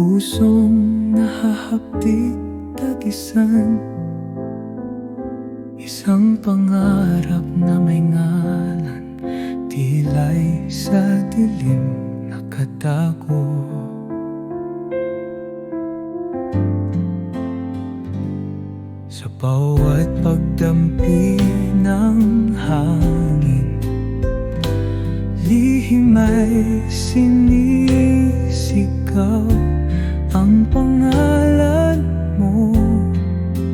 pusong nahahapdi tagisan. Isang pangarap na may ngalan Tila'y sa dilim nakatago. Sa bawat pagdampi ng hangin Lihim ay sinisigaw Ang pangalan mo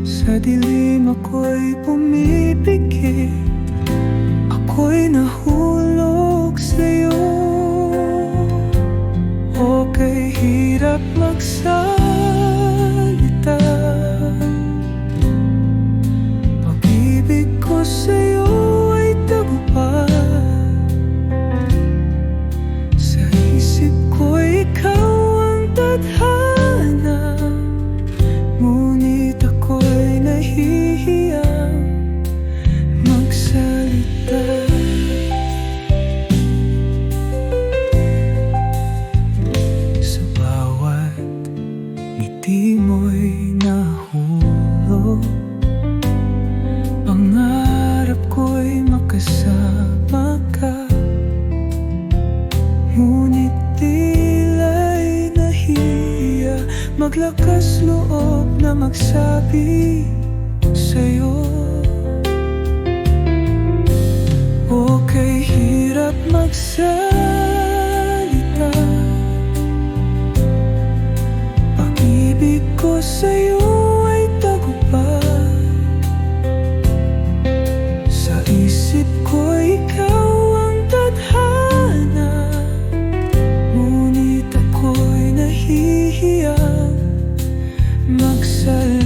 Sa dilim ako'y pumipikit. Ako'y nahulog sa'yo. Okay, hirap magsalita Ngunit tila'y nahiya. Maglakas loob na magsabi sa'yo. Okay, hirap magsalita öksürür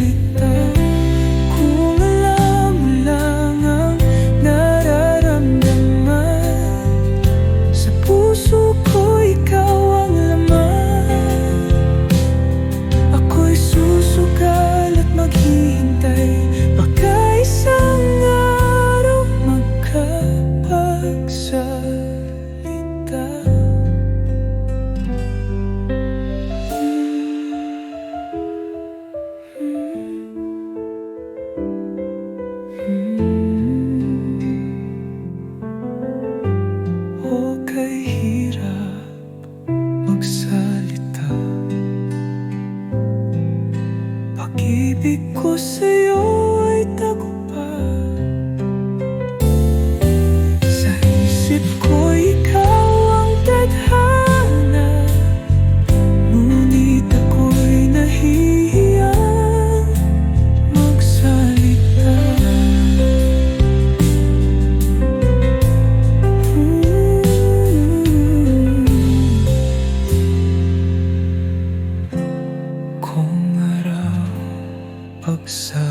Pag-ibig sa'yo ay tagumpay so